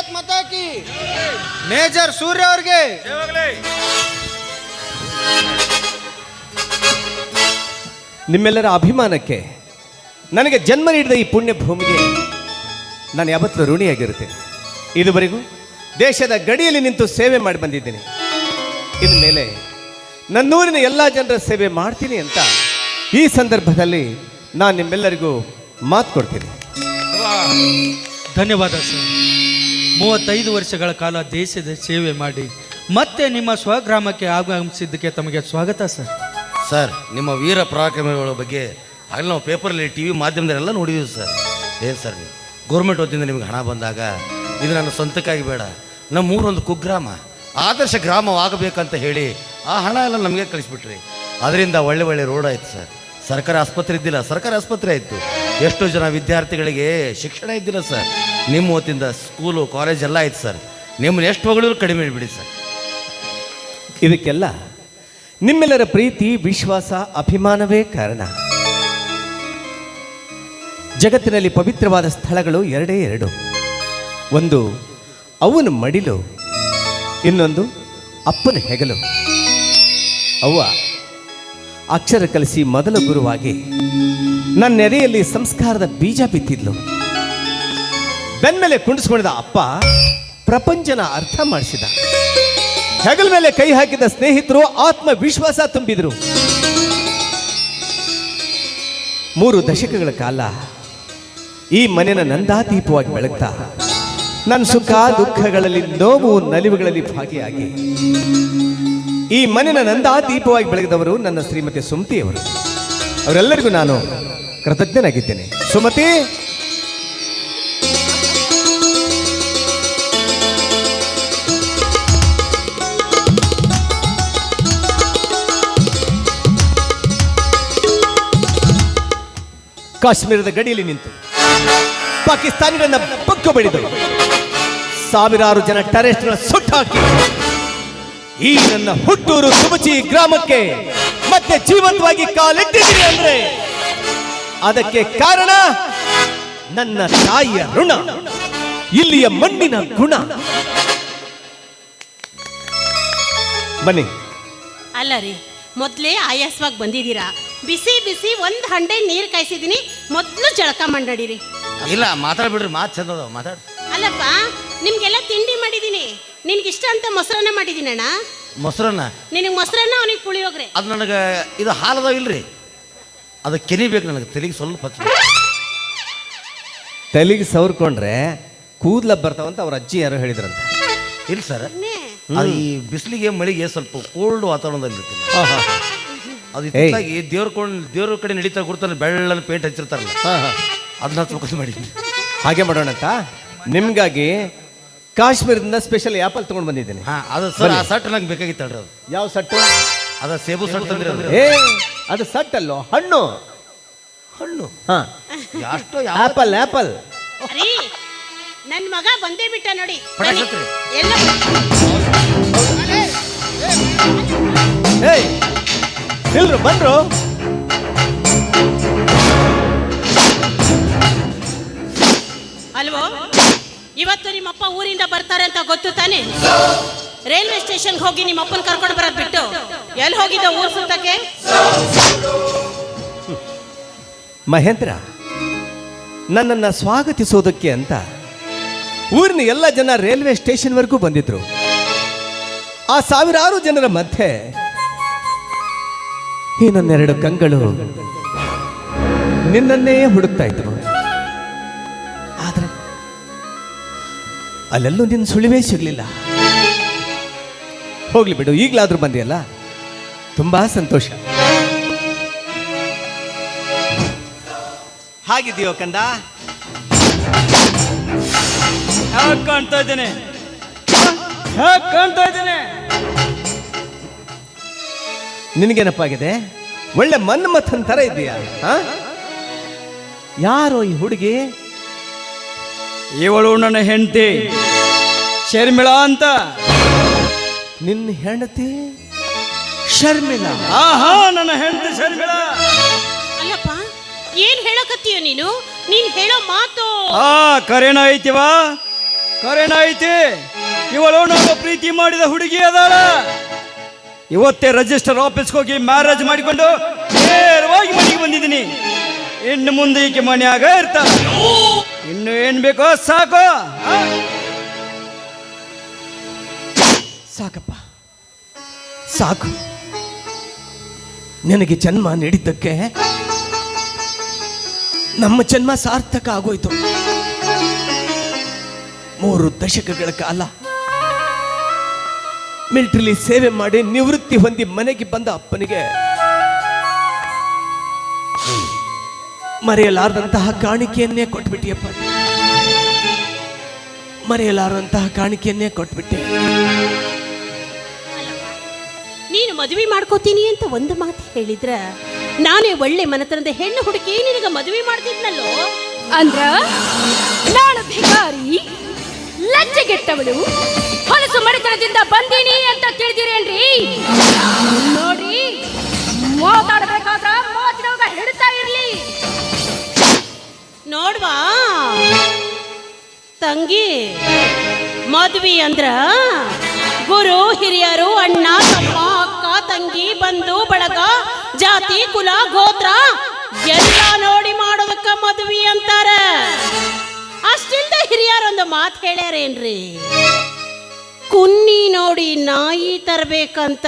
ಭಾರತ್ ಮಾತಾ ಕಿ major ಸೂರ್ಯ ಅವ್ರಿಗೆ. ನಿಮ್ಮೆಲ್ಲರ ಅಭಿಮಾನಕ್ಕೆ ನನಗೆ ಜನ್ಮ ನೀಡಿದ ಈ ಪುಣ್ಯ ಭೂಮಿಗೆ ನಾನು ಯಾವತ್ತೂ ಋಣಿಯಾಗಿರುತ್ತೇನೆ. ಇದುವರೆಗೂ ದೇಶದ ಗಡಿಯಲ್ಲಿ ನಿಂತು ಸೇವೆ ಮಾಡಿ ಬಂದಿದ್ದೀನಿ. ಮೇಲೆ ನನ್ನೂರಿನ ಎಲ್ಲ ಜನರ ಸೇವೆ ಮಾಡ್ತೀನಿ ಅಂತ ಈ ಸಂದರ್ಭದಲ್ಲಿ ನಾನು ನಿಮ್ಮೆಲ್ಲರಿಗೂ ಮಾತು ಕೊಡ್ತೀನಿ. ಧನ್ಯವಾದ ಸರ್. ಮೂವತ್ತೈದು ವರ್ಷಗಳ ಕಾಲ ದೇಶದ ಸೇವೆ ಮಾಡಿ ಮತ್ತೆ ನಿಮ್ಮ ಸ್ವಗ್ರಾಮಕ್ಕೆ ಆಗಮಿಸಿದ್ದಕ್ಕೆ ತಮಗೆ ಸ್ವಾಗತ, ಸರ್. ಸರ್, ನಿಮ್ಮ ವೀರ ಪರಾಕ್ರಮಗಳ ಬಗ್ಗೆ ಆಗಲೇ ನಾವು ಪೇಪರಲ್ಲಿ ಟಿ ವಿ ಮಾಧ್ಯಮದಲ್ಲೆಲ್ಲ ನೋಡಿದ್ದೀವಿ ಸರ್. ಏನು ಸರ್ ನೀವು? ಗೌರ್ಮೆಂಟ್ ವತಿಯಿಂದ ನಿಮ್ಗೆ ಹಣ ಬಂದಾಗ ಇದು ನನ್ನ ಸ್ವಂತಕ್ಕಾಗಿ ಬೇಡ. ನಮ್ಮ ಊರೊಂದು ಕುಗ್ರಾಮ, ಆದರ್ಶ ಗ್ರಾಮವಾಗಬೇಕಂತ ಹೇಳಿ ಆ ಹಣ ಎಲ್ಲ ನಮಗೆ ಕಳಿಸ್ಬಿಟ್ರಿ. ಅದರಿಂದ ಒಳ್ಳೆ ಒಳ್ಳೆ ರೋಡ್ ಆಯಿತು, ಸರ್. ಸರ್ಕಾರಿ ಆಸ್ಪತ್ರೆ ಇದ್ದಿಲ್ಲ, ಸರ್ಕಾರಿ ಆಸ್ಪತ್ರೆ ಆಯಿತು. ಎಷ್ಟೋ ಜನ ವಿದ್ಯಾರ್ಥಿಗಳಿಗೆ ಶಿಕ್ಷಣ ಇದ್ದಿಲ್ಲ, ಸರ್. ನಿಮ್ಮ ಹೊತ್ತಿಂದ ಸ್ಕೂಲು ಕಾಲೇಜ್ ಎಲ್ಲ ಆಯ್ತು ಸರ್. ನಿಮ್ಮನ್ನ ಎಷ್ಟು ಹೊಗಳಿದ್ರು ಕಡಿಮೆ ಬಿಡಿ ಸರ್. ಇದಕ್ಕೆಲ್ಲ ನಿಮ್ಮೆಲ್ಲರ ಪ್ರೀತಿ, ವಿಶ್ವಾಸ, ಅಭಿಮಾನವೇ ಕಾರಣ. ಜಗತ್ತಿನಲ್ಲಿ ಪವಿತ್ರವಾದ ಸ್ಥಳಗಳು ಎರಡೇ ಎರಡು. ಒಂದು ಅವನ ಮಡಿಲು, ಇನ್ನೊಂದು ಅಪ್ಪನ ಹೆಗಲು. ಅವ್ವ ಅಕ್ಷರ ಕಲಿಸಿ ಮೊದಲ ಗುರುವಾಗಿ ನನ್ನ ನೆರೆಯಲ್ಲಿ ಸಂಸ್ಕಾರದ ಬೀಜ ಬಿತ್ತಿದ್ಲು. ಬೆನ್ಮೇಲೆ ಕುಂಡಿಸ್ಕೊಂಡಿದ್ದ ಅಪ್ಪ ಪ್ರಪಂಚನ ಅರ್ಥ ಮಾಡಿಸಿದ. ಹೆಗಲ ಮೇಲೆ ಕೈ ಹಾಕಿದ ಸ್ನೇಹಿತರು ಆತ್ಮವಿಶ್ವಾಸ ತುಂಬಿದರು. ಮೂರು ದಶಕಗಳ ಕಾಲ ಈ ಮನೆಯ ನಂದಾದೀಪವಾಗಿ ಬೆಳಗ್ತಾ ನನ್ನ ಸುಖ ದುಃಖಗಳಲ್ಲಿ ನೋವು ನಲಿವುಗಳಲ್ಲಿ ಭಾಗಿಯಾಗಿ ಈ ಮನೆಯ ನಂದಾದೀಪವಾಗಿ ಬೆಳಗಿದವರು ನನ್ನ ಶ್ರೀಮತಿ ಸುಮತಿಯವರು. ಅವರೆಲ್ಲರಿಗೂ ನಾನು ಕೃತಜ್ಞನಾಗಿದ್ದೇನೆ. ಸುಮತಿ! ಕಾಶ್ಮೀರದ ಗಡಿಯಲ್ಲಿ ನಿಂತು ಪಾಕಿಸ್ತಾನಿಗಳನ್ನ ಬಗ್ಗು ಬಡಿದರು ಸಾವಿರಾರು ಜನ ಟೆರೆಸ್ಟ್ಗಳ ಸುಟ್ಟಾಕಿ ಈ ನನ್ನ ಹುಟ್ಟೂರು ಸುಮಚಿ ಗ್ರಾಮಕ್ಕೆ ಮತ್ತೆ ಜೀವಂತವಾಗಿ ಕಾಲಿಟ್ಟಿದ್ದೀನಿ ಅಂದ್ರೆ ಅದಕ್ಕೆ ಕಾರಣ ನನ್ನ ತಾಯಿಯ ಋಣ, ಇಲ್ಲಿಯ ಮಣ್ಣಿನ ಗುಣ. ಬನ್ನಿ. ಅಲ್ಲ ರೀ, ಮೊದಲೇ ಆಯಾಸವಾಗಿ ಬಂದಿದ್ದೀರಾ? ಬಿಸಿ ಬಿಸಿ ಒಂದು ಹಂಡೆ ನೀರು ಕಾಯಿಸಿದ್ದೀನಿ. ಮೊದಲು ಜಳಕ ಮಾಡಡಿರಿ. ಇಲ್ಲ ಮಾತಾಡ್ಬಿಡ್ರಿ ಮಾತು ಚಂದ ಮಾತಾಡ್. ಅಲ್ಲಪ್ಪ ನಿಮ್ಗೆಲ್ಲ ತಿಂಡಿ ಮಾಡಿದ್ದೀನಿ. ನಿನ್ಗಿಷ್ಟ ಅಂತ ಮೊಸರನ್ನ ಮಾಡಿದ್ದೀನಿ ಅಣ್ಣ. ಮೊಸರನ್ನ? ನಿನಗೆ ಮೊಸರನ್ನ ಅವನಿಗೆ ಪುಳಿಯೋಗ್ರೆ. ಅದು ನನಗೆ ಇದು ಹಾಲದ ಇಲ್ರಿ. ಅದು ಕೆನಿಬೇಕು ನನಗೆ ತೆಲಿಗೆ ಸ್ವಲ್ಪ ಹಚ್ಚ. ತಲೆಗೆ ಸವರ್ಕೊಂಡ್ರೆ ಕೂದ್ಲ ಬರ್ತಾವಂತ ಅವ್ರ ಅಜ್ಜಿ ಯಾರು ಹೇಳಿದ್ರಂತ. ಇಲ್ಲ ಸರ್. ಅದು ಈ ಬಿಸಿಲಿಗೆ ಮಳೆಗೆ ಸ್ವಲ್ಪ ಕೋಲ್ಡ್ ವಾತಾವರಣದಲ್ಲಿ ಇರ್ತೀನಿ ಅದು. ಇತ್ತಾಗಿ ದೇವ್ರ ಕೊಂಡು ದೇವ್ರ ಕಡೆ ನಡೀತಾ ಕೊಡ್ತಾನೆ ಬೆಳ್ಳನ್ನು ಪೇಂಟ್ ಹಚ್ಚಿರ್ತಾರಲ್ಲ. ಹಾ, ಹಾ. ಅದನ್ನ ಫೋಕಸ್ ಮಾಡಿ ಹಾಗೆ ಮಾಡೋಣ ಅಂತ ನಿಮ್ಗಾಗಿ ಕಾಶ್ಮೀರದಿಂದ ಸ್ಪೆಷಲ್ ಆ್ಯಪಲ್ ತೊಗೊಂಡು ಬಂದಿದ್ದೀನಿ. ಹಾಂ ಅದು ಸರ್ ಆ ಸಟ್ ನಂಗೆ ಬೇಕಾಗಿತ್ತು ಅಲ್ರಿ ಅದು. ಯಾವ ಸಟ್ಟು ಅದ ಸೇಬು ಸಟ್ ತಂದ್ರೆ ಏ ಅದು ಸಟ್ ಅಲ್ಲೋ? ಹಣ್ಣು. ಹಣ್ಣು? ಹಾ. ಅಷ್ಟು ಆ್ಯಪಲ್ ಆ್ಯಪಲ್ ಆಪಲ್. ರೀ ನನ್ನ ಮಗ ಬಂದೇ ಬಿಟ್ಟ ನೋಡಿ. ಎಲ್ಲ ಏಯ್. ಇಲ್ರು ಬಂದ್ರು ಅಲ್ವೋ? ಇವತ್ತು ನಿಮ್ಮಪ್ಪ ಊರಿಂದ ಬರ್ತಾರೆ ಅಂತ ಗೊತ್ತು ತಾನೆ? ರೈಲ್ವೆ ಸ್ಟೇಷನ್ಗೆ ಹೋಗಿ ನಿಮ್ಮ ಅಪ್ಪನ ಕರ್ಕೊಂಡು ಬರೋದ್ ಬಿಟ್ಟು ಎಲ್ಲಿ ಹೋಗಿದ್ದ ಊರ್ ಸುತ್ತಕ್ಕೆ? ಮಹೇಂದ್ರ ನನ್ನನ್ನು ಸ್ವಾಗತಿಸೋದಕ್ಕೆ ಅಂತ ಊರಿನ ಎಲ್ಲ ಜನ ರೈಲ್ವೆ ಸ್ಟೇಷನ್ವರೆಗೂ ಬಂದಿದ್ರು. ಆ ಸಾವಿರಾರು ಜನರ ಮಧ್ಯೆ ಈ ನನ್ನೆರಡು ಕಂಗಳು. ನಿನ್ನನ್ನೇ ಹುಡುಕ್ತಾ ಇದ್ವು ಆದ್ರೆ ಅಲ್ಲೆಲ್ಲೂ ನಿನ್ನ ಸುಳಿವೇ ಸಿಗಲಿಲ್ಲ. ಹೋಗ್ಲಿ ಬಿಡು, ಈಗಲಾದ್ರೂ ಬಂದಿಯಲ್ಲ? ತುಂಬಾ ಸಂತೋಷ. ಹಾಗಿದೆಯೋ ಕಂದ? ಕಾಣ್ತಾ ಇದ್ದೇನೆ? ಕಾಣ್ತಾ ಇದ್ದೇನೆ? ನಿನಗೇನಪ್ಪಾಗಿದೆ? ಒಳ್ಳೆ ಮನ್ಮಥನ್ ತರ ಇದೆಯಾ ಹಾ? ಯಾರೋ ಈ ಹುಡುಗಿ? ಇವಳು ನನ್ನ ಹೆಂಡತಿ. ಶರ್ಮಿಳ ಅಂತ. ನಿನ್ನ ಹೆಂಡತಿ? ಶರ್ಮಿಳಾ. ಆಹಾ ನನ್ನ ಹೆಂಡತಿ ಶರ್ಮಿಳಾ. ಅಲ್ಲಪ್ಪ ಏನ್ ಹೇಳಕತ್ತೀಯ ನೀನು? ನೀನ್ ಹೇಳೋ ಮಾತು. ಆ ಕರೆನ ಐತಿವಾ ಕರೆನ ಐತಿ ಇವಳು ನಾನು ಪ್ರೀತಿ ಮಾಡಿದ ಹುಡುಗಿ ಅದಾಳ. ಇವತ್ತೇ ರಿಜಿಸ್ಟರ್ ಆಫೀಸ್ಗೆ ಹೋಗಿ ಮ್ಯಾರೇಜ್ ಮಾಡಿಕೊಂಡು ನೇರವಾಗಿ ಮನೆಗೆ ಬಂದಿದ್ದೀನಿ. ಇನ್ನು ಮುಂದೆ ಈಕೆ ಮನೆಯಾಗ ಇರ್ತಾರ ಇನ್ನು ಏನ್ ಬೇಕೋ ಸಾಕು. ಸಾಕಪ್ಪ. ಸಾಕು. ನಿನಗೆ ಜನ್ಮ ನೀಡಿದ್ದಕ್ಕೆ ನಮ್ಮ ಜನ್ಮ ಸಾರ್ಥಕ ಆಗೋಯ್ತು. ಮೂರು ದಶಕಗಳ ಕಾಲ ಮಿಲಿಟರಿಲಿ ಸೇವೆ ಮಾಡಿ ನಿವೃತ್ತಿ ಹೊಂದಿ ಮನೆಗೆ ಬಂದ ಅಪ್ಪನಿಗೆ ಮರೆಯಲಾರದಂತಹ ಕಾಣಿಕೆಯನ್ನೇ ಕೊಟ್ಬಿಟ್ಟಿಯಪ್ಪ. ಮರೆಯಲಾರದಂತಹ ಕಾಣಿಕೆಯನ್ನೇ ಕೊಟ್ಬಿಟ್ಟೆ. ನೀನು ಮದುವೆ ಮಾಡ್ಕೋತೀನಿ ಅಂತ ಒಂದು ಮಾತು ಹೇಳಿದ್ರ ನಾನೇ ಒಳ್ಳೆ ಮನತನದ ಹೆಣ್ಣು ಹುಡುಕಿ ನಿನಗ ಮದುವೆ ಮಾಡ್ತಿದ್ನಲ್ಲೋ? ಅಂದ್ರ ನಾನು ಭಿಕಾರಿ ಲಜ್ಜೆಗೆಟ್ಟವಳು. ಮಡಿತನದಿಂದ ಬಂದೀನಿ ಅಂತ ತಿಳಿದಿರೇನ್ರಿ? ನೋಡ್ರಿ, ಮಾತಾಡಬೇಕಾದ್ರ ಮಾತಿನವಾಗ ಹಿಡ್ತಾ ಇರ್ಲಿ. ನೋಡ್ವಾ? ತಂಗಿ, ಮದ್ವಿ ಅಂದ್ರ ಗುರು, ಹಿರಿಯರು, ಅಣ್ಣ, ತಮ್ಮ, ಅಕ್ಕ, ತಂಗಿ, ಬಂಧು, ಬಳಗ, ಜಾತಿ, ಕುಲ, ಗೋತ್ರ, ಎಲ್ಲ ನೋಡಿ ಮಾಡೋದಕ್ಕ ಮದ್ವಿ ಅಂತಾರ. ಅಷ್ಟಿಲ್ದ ಹಿರಿಯರೊಂದು ಮಾತು ಹೇಳ್ಯಾರೇನ್ರಿ? ಕುನ್ನಿ ನೋಡಿ ನಾಯಿ ತರಬೇಕಂತ.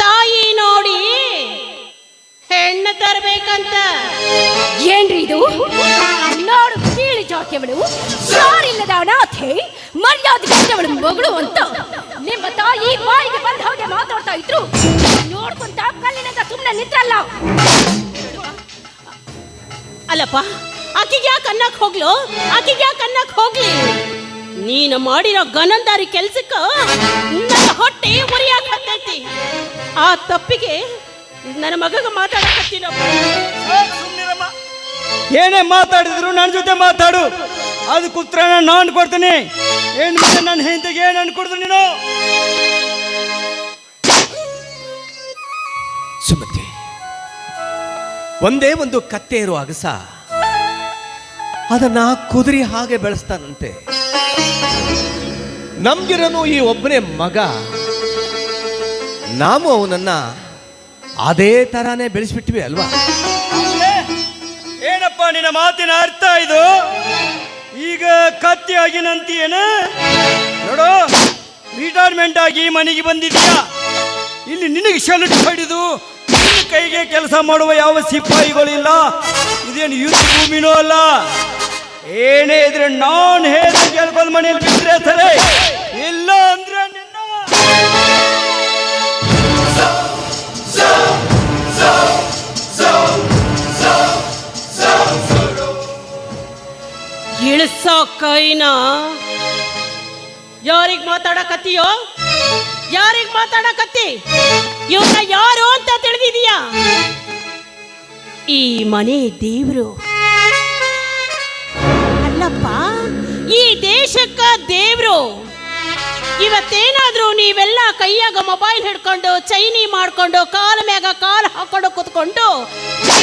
ತಾಯಿ ನೋಡಿ ಹೆಣ್ಣು ತರಬೇಕಂತ. ಏನ್ರಿ ಇದು? ನೋಡು ಕೀಳಿ ಜಾತಿಯವಳು ಯಾರಿಲ್ಲದ ಅನಾಥೆ ಮರ್ಯಾದೆ ಕೀಳವಳು ಮಗಳು ಅಂತ. ನಿಮ್ಮ ತಾಯಿ ಬಾಯಿಗೆ ಬಂದ ಹಾಗೆ ಮಾತಾಡ್ತಾ ಇದ್ರು. ನೋಡ್ಕೊಂತ ಕಲ್ಲಿನಿಂದ ಸುಮ್ಮನೆ ನಿಂತಲ್ಲ ಅಲ್ಲಪ್ಪ ಆಕಿಗೆ ಯಾಕೆ ಅನ್ನಕ್ಕೆ ಹೋಗ್ಲು? ಆಕಿಗೆ ಯಾಕೆ ಅನ್ನಕ್ಕೆ ಹೋಗ್ಲಿ? ನೀನು ಮಾಡಿರೋ ಗನಂದಾರಿ ಕೆಲ್ಸಕ್ಕ ನನ್ನ ಹೊಟ್ಟೆ ಉರಿಯಾಗತ್ತೈತಿ ಆ ತಪ್ಪಿಗೆ ನನ್ನ ಮಗಗ ಮಾತಾಡಕತ್ತೀನಪ್ಪ ಏನೇ ಮಾತಾಡಿದ್ರು ನನ್ನ ಜೊತೆ ಮಾತಾಡು. ಅದಕ್ಕೆ ಉತ್ತರ ನಾನು ಕೊಡ್ತೀನಿ. ಏನು ಮತ್ತೆ ನನ್ನ ಹೆಂಡತಿಗೆ ಏನು ಅನ್ಕೊಡ್ದು ನೀನು? ಸುಮತಿ ಒಂದೇ ಒಂದು ಕತ್ತೆ ಇರೋ ಅಗಸ ಅದನ್ನ ಕುದುರೆ ಹಾಗೆ ಬೆಳೆಸ್ತಾನಂತೆ. ನಮ್ಗಿರೋನು ಈ ಒಬ್ಬನೇ ಮಗ. ನಾವು ಅವನನ್ನ ಅದೇ ತರಾನೇ ಬೆಳೆಸ್ಬಿಟ್ವಿ ಅಲ್ವಾ? ಏನಪ್ಪ ನಿನ್ನ ಮಾತಿನ ಅರ್ಥ ಇದು? ಈಗ ಕತ್ತಿ ಆಗಿನಂತೀಯೇನ? ನೋಡು ರಿಟೈರ್ಮೆಂಟ್ ಆಗಿ ಮನೆಗೆ ಬಂದಿದ್ಯಾ ಇಲ್ಲಿ ನಿನಗೆ ಶಲ್ಟ್ ಹೊಡಿದು ಕೈಗೆ ಕೆಲಸ ಮಾಡುವ ಯಾವ ಸಿಪಾಯಿಗಳಿಲ್ಲ ಇದೇನು ಯುದ್ಧ ಭೂಮಿನೂ ಅಲ್ಲ. ಏನೇ ಇದ್ರೆ ನಾನು ಹೇಳಿ ಮನೇಲಿ ಬಿಟ್ಟರೆ ಸರಿ? ಇಲ್ಲ ಅಂದ್ರೆ ಇಳಿಸೋ ಕೈನ ಯಾರಿಗ್ ಮಾತಾಡಕತ್ತೀಯೋ? ಯಾರಿಗ್ ಮಾತಾಡಕತ್ತಿ? ಇವನ ಯಾರು ಅಂತ ತಿಳಿದಿದೀಯಾ ಈ ಮನೆ ದೇವ್ರು. ದೇಶಕ್ಕ ದೇವ್ರು. ಇವತ್ತೇನಾದ್ರೂ ನೀವೆಲ್ಲ ಕೈಯಾಗ ಮೊಬೈಲ್ ಹಿಡ್ಕೊಂಡು, ಚೈನಿ ಮಾಡ್ಕೊಂಡು, ಕಾಲ ಮ್ಯಾಗ ಕಾಲು ಹಾಕೊಂಡು ಕುತ್ಕೊಂಡು,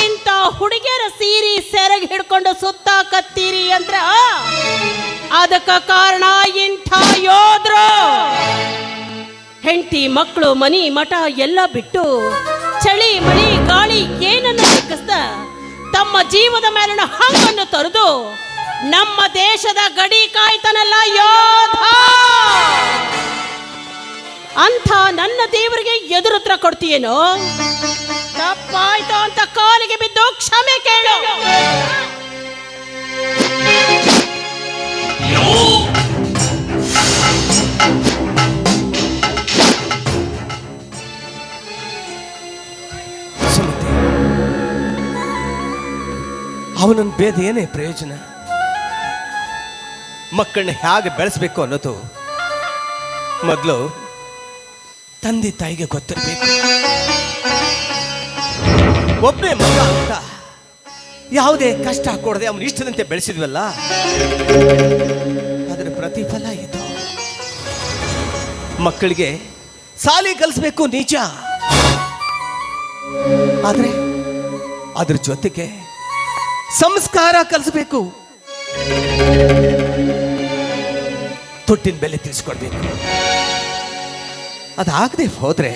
ಇಂಥ ಹುಡುಗಿಯರ ಸೀರಿ ಸೆರಗ್ ಹಿಡ್ಕೊಂಡು ಸುತ್ತ ಕತ್ತೀರಿ ಅಂದ್ರ ಅದಕ್ಕ ಕಾರಣ ಇಂಥ ಯೋಧ್ರು ಹೆಂಡತಿ ಮಕ್ಕಳು ಮನಿ, ಮಠ ಎಲ್ಲ ಬಿಟ್ಟು ಚಳಿ, ಮಳಿ, ಗಾಳಿ ಏನನ್ನ ಲೆಕ್ಕಿಸ್ದ ತಮ್ಮ ಜೀವದ ಮೇಲಿನ ಹಂಗನ್ನು ತೊರೆದು ನಮ್ಮ ದೇಶದ ಗಡಿ ಕಾಯ್ತನಲ್ಲ ಯೋಧ! ಅಂಥ ನನ್ನ ದೇವರಿಗೆ ಎದುರುತ್ರ ಕೊಡ್ತೀಯೇನೋ? ತಪ್ಪಾಯ್ತು ಅಂತ ಕಾಲಿಗೆ ಬಿದ್ದು ಕ್ಷಮೆ ಕೇಳು! ಅವನನ್ನು ಬೇದ ಏನೇ ಪ್ರಯೋಜನ? ಮಕ್ಕಳನ್ನ ಹೇಗೆ ಬೆಳೆಸ್ಬೇಕು ಅನ್ನೋದು ಮೊದಲು ತಂದೆ ತಾಯಿಗೆ ಗೊತ್ತಿರಬೇಕು. ಒಬ್ಬನೇ ಮಗ ಅಂತ ಯಾವುದೇ ಕಷ್ಟ ಕೊಡದೆ ಅವನ ಇಷ್ಟದಂತೆ ಬೆಳೆಸಿದ್ವಲ್ಲ? ಅದರ ಪ್ರತಿಫಲ ಇದು. ಮಕ್ಕಳಿಗೆ ಸಾಲಿ ಕಲಿಸ್ಬೇಕು ನಿಜ. ಆದ್ರೆ ಅದ್ರ ಜೊತೆಗೆ ಸಂಸ್ಕಾರ ಕಲಿಸಬೇಕು. ದುಡ್ಡಿನ ಬೆಲೆ ತಿಳಿಸ್ಕೊಡ್ಬೇಕು. ಅದಾಗದೆ ಹೋದ್ರೆ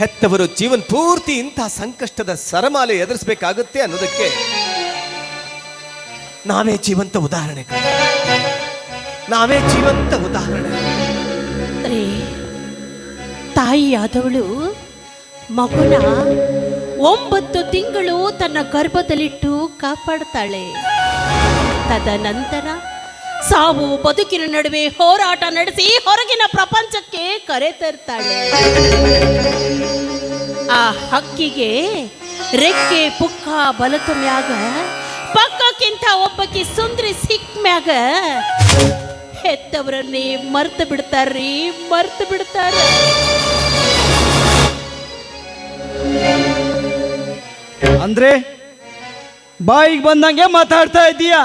ಹೆತ್ತವರು ಜೀವನ ಪೂರ್ತಿ ಇಂತಹ ಸಂಕಷ್ಟದ ಸರಮಾಲೆ ಎದುರಿಸಬೇಕಾಗುತ್ತೆ ಅನ್ನೋದಕ್ಕೆ ನಾವೇ ಜೀವಂತ ಉದಾಹರಣೆ ನಾವೇ ಜೀವಂತ ಉದಾಹರಣೆ. ತಾಯಿ ತಾಯಿಯಾದವಳು ಮಗುನ ಒಂಬತ್ತು ತಿಂಗಳು ತನ್ನ ಗರ್ಭದಲ್ಲಿಟ್ಟು ಕಾಪಾಡ್ತಾಳೆ. ತದನಂತರ ಸಾವು ಬದುಕಿನ ನಡುವೆ ಹೋರಾಟ ನಡೆಸಿ ಹೊರಗಿನ ಪ್ರಪಂಚಕ್ಕೆ ಕರೆ ತರ್ತಾಳೆ. ಆ ಹಕ್ಕಿಗೆ ರೆಕ್ಕೆ, ಪುಕ್ಕ ಬಲತ ಮ್ಯಾಗ, ಪಕ್ಕಕ್ಕಿಂತ ಒಬ್ಬಕಿ ಸುಂದ್ರಿ ಸಿಕ್ ಮ್ಯಾಗ ಹೆತ್ತವರನ್ನೇ ಮರ್ತು ಬಿಡ್ತಾರ್ರಿ, ಮರ್ತು ಬಿಡ್ತಾರ. ಅಂದ್ರೆ ಬಾಯಿಗೆ ಬಂದಂಗೆ ಮಾತಾಡ್ತಾ ಇದ್ದೀಯಾ?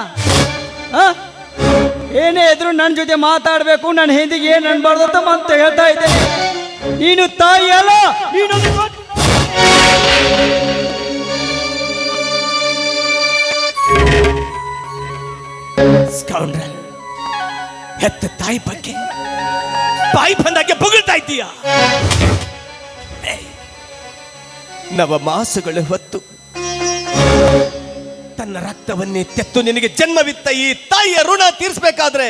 ಏನೇ ಇದ್ರು ನನ್ನ ಜೊತೆ ಮಾತಾಡಬೇಕು ನನ್ನ ಹಿಂದಿಗೆ ಏನು ಅನ್ಬಾರ್ದು ಅಂತ ಅಂತ ಹೇಳ್ತಾ ಇದ್ದೆ ನೀನು ತಾಯಿ ಅಲ್ಲ, ನೀನು ಹೆತ್ತ ತಾಯಿ ಬಗ್ಗೆ ತಾಯಿ ಬಂದಾಗೆ ಬೊಗಳ್ತಾ ಇದ್ದೀಯ? ನವ ಮಾಸಗಳ ಹೊತ್ತು ತನ್ನ ರಕ್ತವನ್ನೇ ತೆತ್ತು ನಿನಗೆ ಜನ್ಮವಿತ್ತ ಈ ತಾಯಿಯ ಋಣ ತೀರಿಸಬೇಕಾದ್ರೆ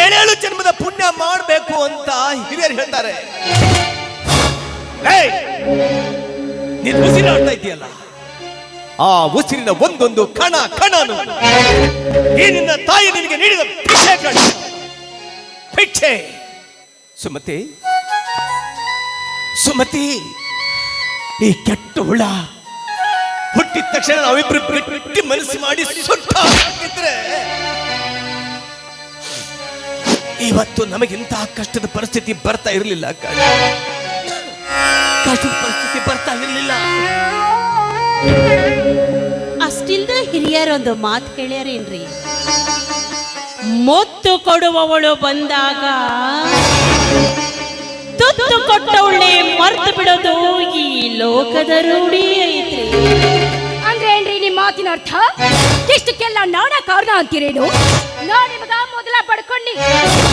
ಏಳೇಳು ಜನ್ಮದ ಪುಣ್ಯ ಮಾಡಬೇಕು ಅಂತ ಹಿರಿಯರು ಹೇಳ್ತಾರೆ! ನೀನು ಉಸಿರಾಡ್ತಾ ಇದೆಯಲ್ಲ ಆ ಉಸಿರಿನ ಒಂದೊಂದು ಕಣ ಕಣನು. ಈ ನಿನ್ನ ತಾಯಿ ನಿನಗೆ ನೀಡಿದ ಭಿಕ್ಷೆ ಕಣ ಭಿಕ್ಷೆ. ಸುಮತಿ ಸುಮತಿ, ಈ ಕೆಟ್ಟ ಹುಳ ಹುಟ್ಟಿದ ತಕ್ಷಣ ನಾವಿಬ್ರು ಬಿಟ್ಟು ಮನಸ್ಸು ಮಾಡಿ ಸುಟ್ಟ ಹಾಕಿದ್ರೆ ಇವತ್ತು ನಮಗಿಂತ ಕಷ್ಟದ ಪರಿಸ್ಥಿತಿ ಬರ್ತಾ ಇರಲಿಲ್ಲ ಕಣ ಕಷ್ಟದ ಪರಿಸ್ಥಿತಿ ಬರ್ತಾ ಇರಲಿಲ್ಲ. ಅಷ್ಟಿಲ್ದ ಹಿರಿಯರೊಂದು ಮಾತು ಕೇಳ್ಯಾರೇನ್ರಿ ಮೊತ್ತು ಕೊಡುವವಳು ಬಂದಾಗ ತುತ್ತು ಕೊಟ್ಟವಳೆ ಮರ್ತು ಬಿಡೋದು ಈ ಲೋಕದ ರೂಢಿ ಐತ್ರಿ. ಮಾತಿನ ಅರ್ಥ ಇಷ್ಟಕ್ಕೆಲ್ಲ ನಾನ ಕಾರಣ ಅಂತೀರೇನು? ನಾ ನಿಮಗ ಮೊದಲ ಪಡ್ಕೊಂಡಿ,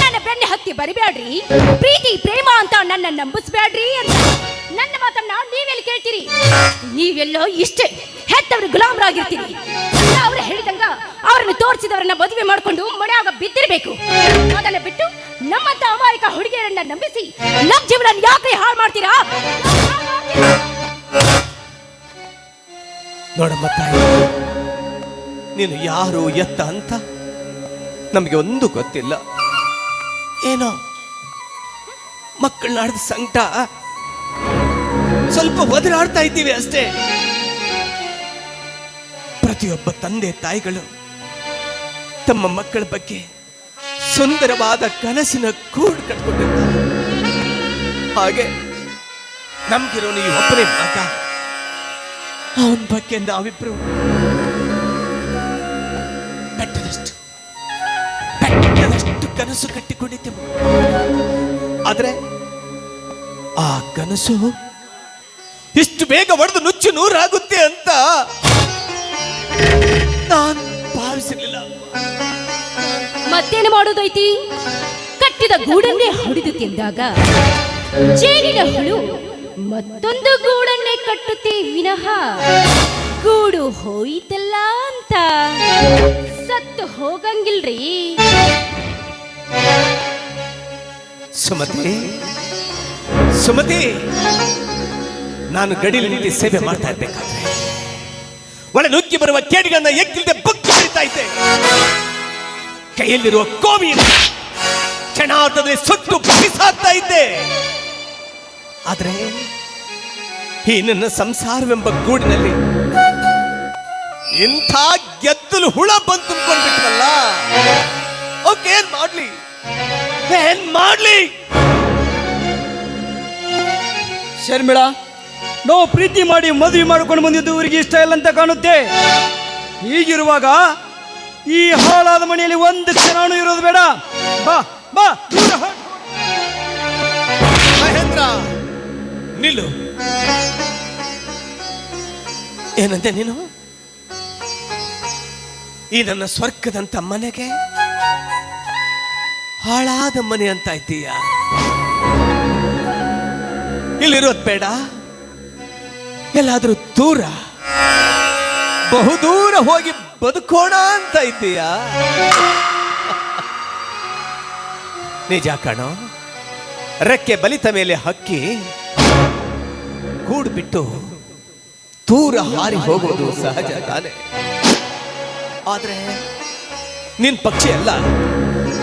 ನನ್ನ ಬೆನ್ನ ಹತ್ತಿ ಬರಿಬ್ಯಾಡ್ರಿ. ಪ್ರೀತಿ, ಪ್ರೇಮ ಅಂತ ನನ್ನ ನಂಬಿಸ್ಬ್ಯಾಡ್ರಿ ಅಂತ. ನನ್ನ ಮಾತನ್ನ ನೀವೆಲ್ಲಿ ಕೇಳ್ತೀರಿ? ನೀವೆಲ್ಲೋ ಇಷ್ಟೇ ಹೆತ್ತವ್ರು ಗುಲಾಮರಾಗಿರ್ತೀರಿ. ಅವ್ರು ಹೇಳಿದಂಗ ಅವ್ರನ್ನ ತೋರಿಸಿದವ್ರನ್ನ ಮದುವೆ ಮಾಡ್ಕೊಂಡು ಮನೆಯಾಗ ಬಿದ್ದಿರಬೇಕು. ಅದನ್ನ ಬಿಟ್ಟು ನಮ್ಮಂತ ಅಮಾಯಕ ಹುಡುಗಿಯರನ್ನ ನಂಬಿಸಿ ನಮ್ಮ ಜೀವನ ಯಾಕೆ ಹಾಳ್ ಮಾಡ್ತೀರಾ? ನೋಡಮ್ಮ ತಾಯಿ, ನೀನು ಯಾರು ಎತ್ತ ಅಂತ ನಮಗೆ ಒಂದು ಗೊತ್ತಿಲ್ಲ. ಏನೋ ಮಕ್ಕಳನ್ನ ಆಡಿದ ಸಂಕಟ. ಸ್ವಲ್ಪ ಒದರಾಡ್ತಾ ಇದ್ದೀವಿ ಅಷ್ಟೇ. ಪ್ರತಿಯೊಬ್ಬ ತಂದೆ ತಾಯಿಗಳು ತಮ್ಮ ಮಕ್ಕಳ ಬಗ್ಗೆ ಸುಂದರವಾದ ಕನಸಿನ ಕೂಡ್ ಕಟ್ಕೊಂಡಿರ್ತಾರೆ. ಹಾಗೆ ನಮ್ಗಿರೋ ನೀವು ಒಬ್ಬನೇ ಮಗ. ಅವನ ಬಗ್ಗೆ ಅಭಿಪ್ರಾಯ. ಬೆಟ್ಟದಷ್ಟು. ಬೆಟ್ಟದಷ್ಟು ಕನಸು ಕಟ್ಟಿಕೊಂಡಿದ್ದೆವು. ಆದ್ರೆ ಆ ಕನಸು ಇಷ್ಟು ಬೇಗ ಒಡೆದು ನುಚ್ಚು ನೂರಾಗುತ್ತೆ ಅಂತ ನಾನು ಭಾವಿಸಲಿಲ್ಲ ಮತ್ತೇನು ಮಾಡೋದೈತಿ? ಕಟ್ಟಿದ ಗೂಡನ್ನೇ ಹೊಡೆದು ತಿಂದಾಗ ಜೇನಿನ ಹುಳು ಮತ್ತೊಂದು ಗೂಡನ್ನೇ ಕಟ್ಟುತ್ತೆ ವಿನಃ. ಗೂಡು ಹೋಯಿತಲ್ಲ ಅಂತ. ಸತ್ತು ಹೋಗಂಗಿಲ್ರಿ. ಸುಮತಿ ಸುಮತಿ, ನಾನು ಗಡಿಲಿ ನಿಂತು ಸೇವೆ ಮಾಡ್ತಾ ಇರ್ಬೇಕಾದ್ರೆ, ಒಳ ನುಗ್ಗಿ ಬರುವ ಕೇಡಿಗಳನ್ನ ಎಕ್ಕಿಲ್ದೆ ಬುಕ್ಕಿ ಹಿಡಿತಾ ಇದ್ದೆ. ಕೈಯಲ್ಲಿರುವ ಕೋವಿಯನ್ನು ಕ್ಷಣಾರ್ಧದಲ್ಲಿ ಸುತ್ತು ಬಿಸಾಡ್ತಾ ಇದ್ದೆ. ಆದ್ರೆ ಈ ನನ್ನ ಸಂಸಾರವೆಂಬ ಗೂಡಿನಲ್ಲಿ ಇಂಥ ಗೆದ್ದಲು ಹುಳ ಬಂದು ತುಂಬಿಕೊಂಡ್ಬಿಟ್ವಲ್ಲ ಓಕೆ ಏನ್ ಮಾಡ್ಲಿ? ಏನ್ ಮಾಡ್ಲಿ? ಶರ್ಮಿಳ ನಾವು ಪ್ರೀತಿ ಮಾಡಿ ಮದುವೆ ಮಾಡ್ಕೊಂಡು ಬಂದಿದ್ದು ಇವರಿಗೆ ಇಷ್ಟ ಇಲ್ಲ ಅಂತ ಕಾಣುತ್ತೆ. ಹೀಗಿರುವಾಗ ಈ ಹಾಳಾದ ಮನೆಯಲ್ಲಿ ಒಂದು ಕ್ಷಣನೂ ಇರೋದು ಬೇಡ. ಬಾ ಬಾ ಮಹೇಂದ್ರ ನಿಲ್ಲು. ಏನಂತೆ ನೀನು? ಈ ನನ್ನ ಸ್ವರ್ಗದಂತ ಮನೆಗೆ ಹಾಳಾದ ಮನೆ ಅಂತ ಇದ್ದೀಯ? ಇಲ್ಲಿರೋದು ಬೇಡ. ಎಲ್ಲಾದ್ರೂ ದೂರ. ಬಹುದೂರ ಹೋಗಿ ಬದುಕೋಣ ಅಂತ ಇದ್ದೀಯ? ನಿಜ ಕಣೋ, ರೆಕ್ಕೆ ಬಲಿತ ಮೇಲೆ ಹಕ್ಕಿ ಕೂಡು ಬಿಟ್ಟು ದೂರ ಹಾರಿ ಹೋಗೋದು ಸಹಜ ತಾನೆ. ಆದ್ರೆ ನಿನ್ ಪಕ್ಷಿ ಅಲ್ಲ,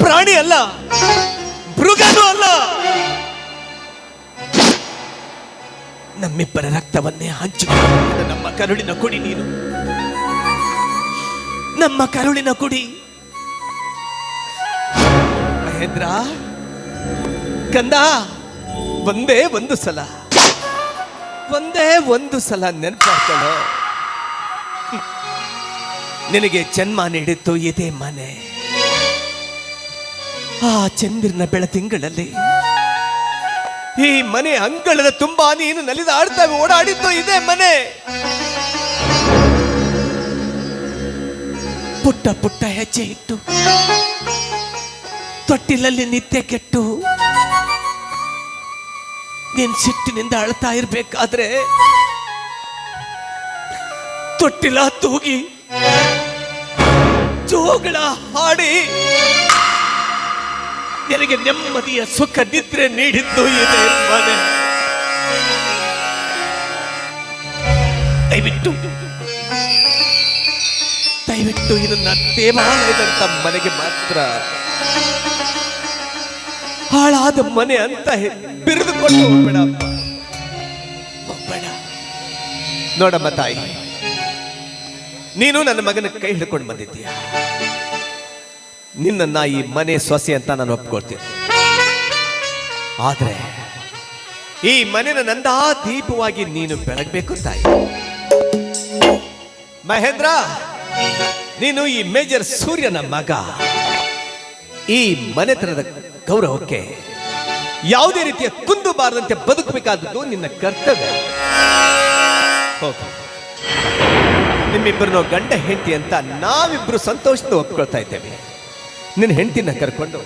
ಪ್ರಾಣಿ ಅಲ್ಲ, ಮೃಗನೂ ಅಲ್ಲ. ನಮ್ಮಿಬ್ಬರ ರಕ್ತವನ್ನೇ ಹಂಚು ನಮ್ಮ ಕರುಳಿನ ಕುಡಿ ನೀನು. ನಮ್ಮ ಕರುಳಿನ ಕುಡಿ. ಮಹೇಂದ್ರ, ಕಂದ, ಒಂದೇ ಒಂದು ಸಲ. ಒಂದೇ ಒಂದು ಸಲ ನೆನಪಾಗ್ತಾನೆ ನಿನಗೆ ಜನ್ಮ ನೀಡಿತ್ತು ಇದೇ ಮನೆ. ಆ ಚಂದಿರನ ಬೆಳತಿಂಗಳಲ್ಲಿ ಈ ಮನೆ ಅಂಗಳದ ತುಂಬಾ ನೀನು ನಲಿದಾಡ್ತಾ ಓಡಾಡಿದ್ದು ಇದೇ ಮನೆ. ಪುಟ್ಟ ಪುಟ್ಟ ಹೆಜ್ಜೆ ಇಟ್ಟು ತೊಟ್ಟಿಲಲ್ಲಿ ನಿತ್ಯ ಕೆಟ್ಟು ನೀನ್ ಸಿಟ್ಟಿನಿಂದ ಅಳ್ತಾ ಇರ್ಬೇಕಾದ್ರೆ ತೊಟ್ಟಿಲ ತೂಗಿ ಜೋಗಳ ಹಾಡಿ ನಿನಗೆ ನೆಮ್ಮದಿಯ ಸುಖ ನಿದ್ರೆ ನೀಡಿದ್ದು ಇದೆ ಮನೆ. ದಯವಿಟ್ಟು ದಯವಿಟ್ಟು ಇದನ್ನ ದೇವಾಲಯದಂತ ಮನೆಗೆ ಮಾತ್ರ ಹಾಳಾದ ಮನೆ ಅಂತ ಬಿರಿದುಕೊಂಡು. ಹೋಗ್ಬೇಡ ನೋಡಮ್ಮ ತಾಯಿ, ನೀನು ನನ್ನ ಮಗನ ಕೈ ಹಿಡ್ಕೊಂಡು ಬಂದಿದ್ದೀಯ? ನಿನ್ನ ಈ ಮನೆ ಸೊಸೆ ಅಂತ ನಾನು ಒಪ್ಕೊಳ್ತೀನಿ. ಆದ್ರೆ, ಈ ಮನೆನ ನಂದಾ ದೀಪವಾಗಿ ನೀನು ಬೆಳಗಬೇಕು ತಾಯಿ. ಮಹೇಂದ್ರ, ನೀನು ಈ ಮೇಜರ್ ಸೂರ್ಯನ ಮಗ. ಈ ಮನೆತನದ ಗೌರವಕ್ಕೆ ಯಾವುದೇ ರೀತಿಯ ಕುಂದು ಬಾರದಂತೆ ಬದುಕಬೇಕಾದದ್ದು ನಿನ್ನ ಕರ್ತವ್ಯ. ನಿಮ್ಮಿಬ್ಬರನ್ನೋ ಗಂಡ ಹೆಂಡತಿ ಅಂತ ನಾವಿಬ್ರು ಸಂತೋಷದ ಒಪ್ಕೊಳ್ತಾ ಇದ್ದೇವೆ. ನಿನ್ನ ಹೆಂಡತಿನ ಕರ್ಕೊಂಡು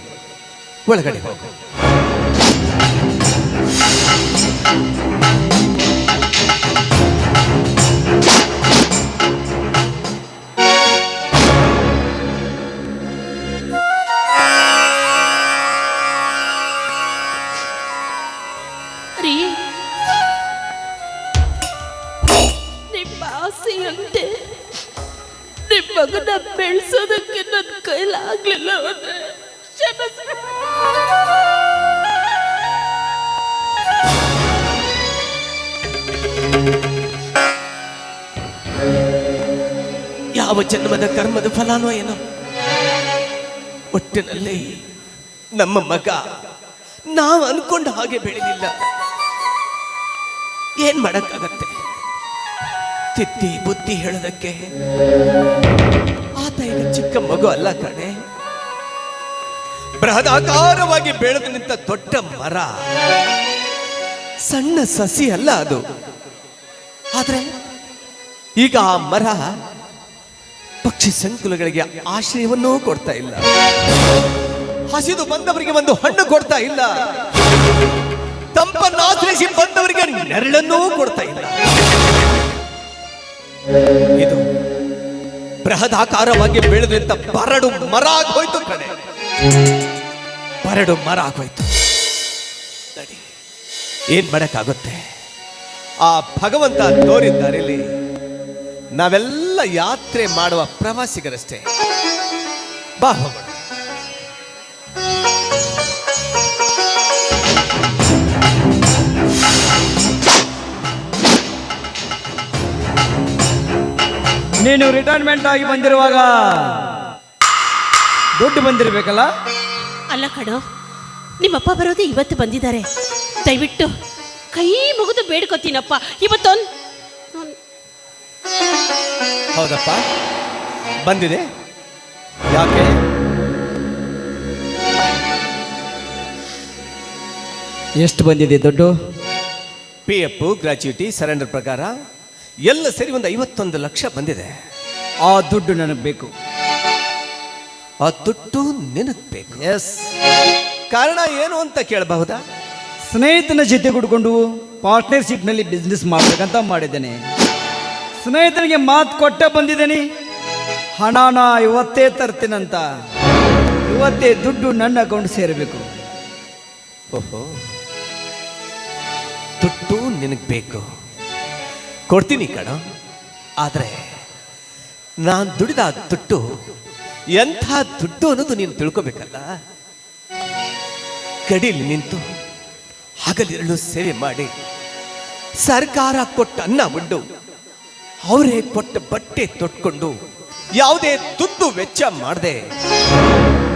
ಒಳಗಡೆ ಹೋಗು. ಯಾವ ಜನ್ಮದ ಕರ್ಮದ ಫಲಾನೋ ಏನೋ? ಒಟ್ಟಿನಲ್ಲಿ ನಮ್ಮ ಮಗ ನಾವು ಅನ್ಕೊಂಡ ಹಾಗೆ ಬೆಳೆದಿಲ್ಲ. ಏನ್ ಮಾಡಕ್ಕಾಗತ್ತೆ? ತಿತ್ತಿ ಬುದ್ಧಿ ಹೇಳೋದಕ್ಕೆ. ಆತ ಈಗ ಚಿಕ್ಕ ಮಗು ಅಲ್ಲ ಕಣೆ. ಬೃಹದಾಕಾರವಾಗಿ ಬೆಳೆದು ನಿಂತ ದೊಡ್ಡ ಮರ. ಸಣ್ಣ ಸಸಿ ಅಲ್ಲ ಅದು. ಆದ್ರೆ ಈಗ ಆ ಮರ ಪಕ್ಷಿ ಸಂಕುಲಗಳಿಗೆ ಆಶ್ರಯವನ್ನೂ ಕೊಡ್ತಾ ಇಲ್ಲ. ಹಸಿದು ಬಂದವರಿಗೆ ಒಂದು ಹಣ್ಣು ಕೊಡ್ತಾ ಇಲ್ಲ. ತಂಪನ್ನು ಆಶ್ರಯಿಸಿ ಬಂದವರಿಗೆ ನೆರಳನ್ನೂ ಕೊಡ್ತಾ ಇಲ್ಲ. ಇದು ಬೃಹದಾಕಾರವಾಗಿ ಬೆಳೆದಂತ ಬರಡು ಮರ ಆಗೋಯ್ತು ಕಡೆ ಬರಡು ಮರ ಆಗೋಯ್ತು. ಏನ್ ಮಾಡಕ್ಕಾಗುತ್ತೆ? ಆ ಭಗವಂತ ತೋರಿದ್ದಾರೆ ದಾರಿಲಿ ನಾವೆಲ್ಲ ಯಾತ್ರೆ ಮಾಡುವ ಪ್ರವಾಸಿಗರಷ್ಟೇ. ಬಾ ಹೋಗೋಣ. ನೀನು ರಿಟೈರ್ಮೆಂಟ್ ಆಗಿ ಬಂದಿರುವಾಗ ದುಡ್ಡು ಬಂದಿರಬೇಕಲ್ಲ? ಅಲ್ಲ ಕಣೋ ನಿಮ್ಮಪ್ಪ ಬರೋದು ಇವತ್ತು ಬಂದಿದ್ದಾರೆ. ದಯವಿಟ್ಟು ಕೈ ಮುಗಿದು ಬೇಡ್ಕೊತೀನಪ್ಪ. ಇವತ್ತೊಂದು ಹೌದಪ್ಪ. ಬಂದಿದೆ. ಯಾಕೆ? ಎಷ್ಟು ಬಂದಿದೆ ದುಡ್ಡು? ಪಿ ಎಫ್ ಗ್ರಾಚ್ಯುಟಿ ಸರೆಂಡರ್ ಪ್ರಕಾರ ಎಲ್ಲ ಸೇರಿ ಒಂದು ಐವತ್ತೊಂದು ಲಕ್ಷ ಬಂದಿದೆ. ಆ ದುಡ್ಡು ನನಗೆ ಬೇಕು. ಆ ದುಡ್ಡು ನಿನಗೆ ಬೇಕು. ಎಸ್ ಕಾರಣ ಏನು ಅಂತ ಕೇಳಬಹುದಾ? ಸ್ನೇಹಿತನ ಜೊತೆ ಕುಡ್ಕೊಂಡು ಪಾರ್ಟ್ನರ್ಶಿಪ್ನಲ್ಲಿ ಬಿಸ್ನೆಸ್ ಮಾಡ್ಬೇಕಂತ ಮಾಡಿದ್ದೇನೆ. ಸ್ನೇಹಿತನಿಗೆ ಮಾತು ಕೊಟ್ಟ ಬಂದಿದ್ದೀನಿ. ಹಣನ ಇವತ್ತೇ ತರ್ತೀನಂತ. ಇವತ್ತೇ ದುಡ್ಡು ನನ್ನ ಅಕೌಂಟ್ ಸೇರಬೇಕು. ಓಹೋ. ದುಡ್ಡು ನಿನಗೆ ಬೇಕು. ಕೊಡ್ತೀನಿ ಕಣ. ಆದರೆ ನಾನು ದುಡಿದ ದುಡ್ಡು ಎಂಥ ದುಡ್ಡು ಅನ್ನೋದು ನೀನು ತಿಳ್ಕೋಬೇಕಲ್ಲ? ಕಡೀಲಿ ನಿಂತು ಹಗಲಿರಳು ಸೇವೆ ಮಾಡಿ ಸರ್ಕಾರ ಕೊಟ್ಟ ಅನ್ನ ಉಂಡು. ಅವರೇ ಕೊಟ್ಟ ಬಟ್ಟೆ ತೊಟ್ಕೊಂಡು ಯಾವುದೇ ತುತ್ತು ವೆಚ್ಚ ಮಾಡದೆ.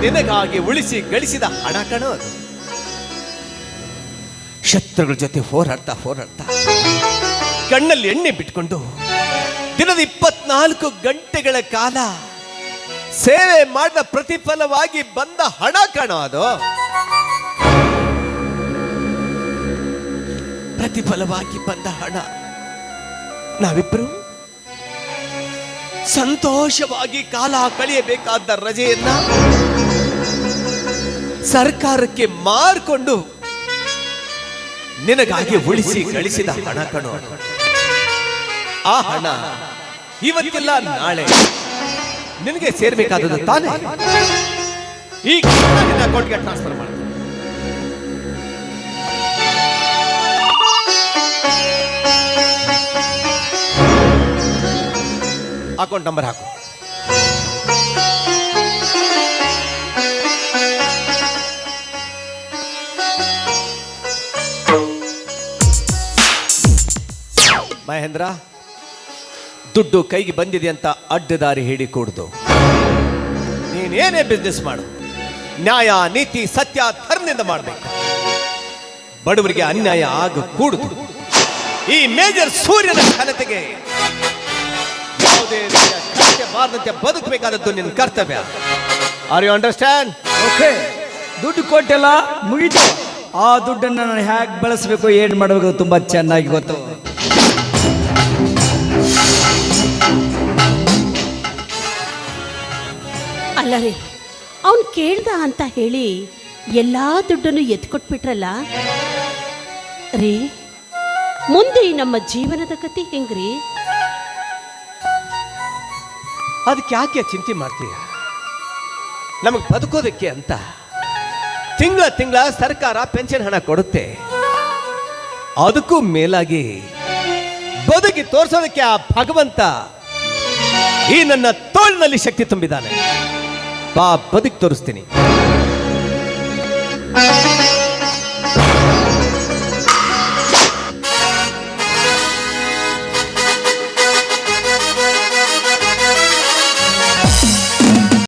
ನಿನಗಾಗಿ ಉಳಿಸಿ ಗಳಿಸಿದ ಹಣ ಕಣ ಶತ್ರುಗಳ ಜೊತೆ ಹೋರಾಡ್ತಾ ಹೋರಾಡ್ತಾ ಕಣ್ಣಲ್ಲಿ ಎಣ್ಣೆ ಬಿಟ್ಕೊಂಡು ದಿನದ ಇಪ್ಪತ್ನಾಲ್ಕು ಗಂಟೆಗಳ ಕಾಲ ಸೇವೆ ಮಾಡಿದ ಪ್ರತಿಫಲವಾಗಿ ಬಂದ ಹಣ ಕಣ ಅದು. ಪ್ರತಿಫಲವಾಗಿ ಬಂದ ಹಣ. ನಾವಿಬ್ರು ಸಂತೋಷವಾಗಿ ಕಾಲ ಕಳೆಯಬೇಕಾದ ರಜೆಯನ್ನ ಸರ್ಕಾರಕ್ಕೆ ಮಾರ್ಕೊಂಡು ನಿನಗಾಗಿ ಉಳಿಸಿ ಗಳಿಸಿದ ಹಣ ಕಣೋ. ಆ ಹಣ ಇವತ್ತಿಲ್ಲ, ನಾಳೆ ನಿನಗೆ ಸೇರ್ಬೇಕಾದದ್ದು ತಾನೇ. ಈಗ ಅಕೌಂಟ್ಗೆ ಟ್ರಾನ್ಸ್ಫರ್ ಮಾಡ್ತೀನಿ ಅಕೌಂಟ್ ನಂಬರ್ ಹಾಕು. ಮಹೇಂದ್ರ, ದುಡ್ಡು ಕೈಗೆ ಬಂದಿದೆ ಅಂತ ಅಡ್ಡದಾರಿ ಹೇಳಿಕೊಡ್ದು ನೀನೇನೇ ಬಿಸ್ನೆಸ್ ಮಾಡು. ನ್ಯಾಯ, ನೀತಿ, ಸತ್ಯ, ಧರ್ಮದಿಂದ ಮಾಡಬೇಕು. ಬಡವರಿಗೆ ಅನ್ಯಾಯ ಆಗ ಕೂಡುದು. ಈ ಮೇಜರ್ ಸೂರ್ಯನ ಘನತೆಗೆ ಯಾವುದೇ ರೀತಿಯ ಕಷ್ಟೆ ಬಾರದಂತೆ ಬದುಕಬೇಕಾದದ್ದು ನಿನ್ನ ಕರ್ತವ್ಯ. ಆರ್ ಯು ಅಂಡರ್ಸ್ಟ್ಯಾಂಡ್ ಓಕೆ ದುಡ್ಡು ಕೊಟ್ಟೆಲ್ಲ ಮುಗಿತು. ಆ ದುಡ್ಡನ್ನು ನಾನು ಹೇಗೆ ಬಳಸಬೇಕು ಏನು ಮಾಡಬೇಕು ತುಂಬ ಚೆನ್ನಾಗಿ ಗೊತ್ತು. ಅಲ್ಲ ರೀ ಅವನು ಕೇಳ್ದ ಅಂತ ಹೇಳಿ ಎಲ್ಲಾ ದುಡ್ಡನ್ನು ಎತ್ಕೊಟ್ಬಿಟ್ರಲ್ಲ? ರೀ ಮುಂದೆ ನಮ್ಮ ಜೀವನದ ಕತೆ ಹೆಂಗ್ರಿ? ಅದಕ್ಕೆ ಯಾಕೆ ಚಿಂತೆ ಮಾಡ್ತೀಯ? ನಮಗೆ ಬದುಕೋದಕ್ಕೆ ಅಂತ ತಿಂಗಳ ತಿಂಗಳ ಸರ್ಕಾರ ಪೆನ್ಷನ್ ಹಣ ಕೊಡುತ್ತೆ. ಅದಕ್ಕೂ ಮೇಲಾಗಿ ಬದುಕಿ ತೋರಿಸೋದಕ್ಕೆ ಆ ಭಗವಂತ ಈ ನನ್ನ ತೋಳಿನಲ್ಲಿ ಶಕ್ತಿ ತುಂಬಿದ್ದಾನೆ. ಬಾ, ಬದುಕಿ ತೋರಿಸ್ತೀನಿ.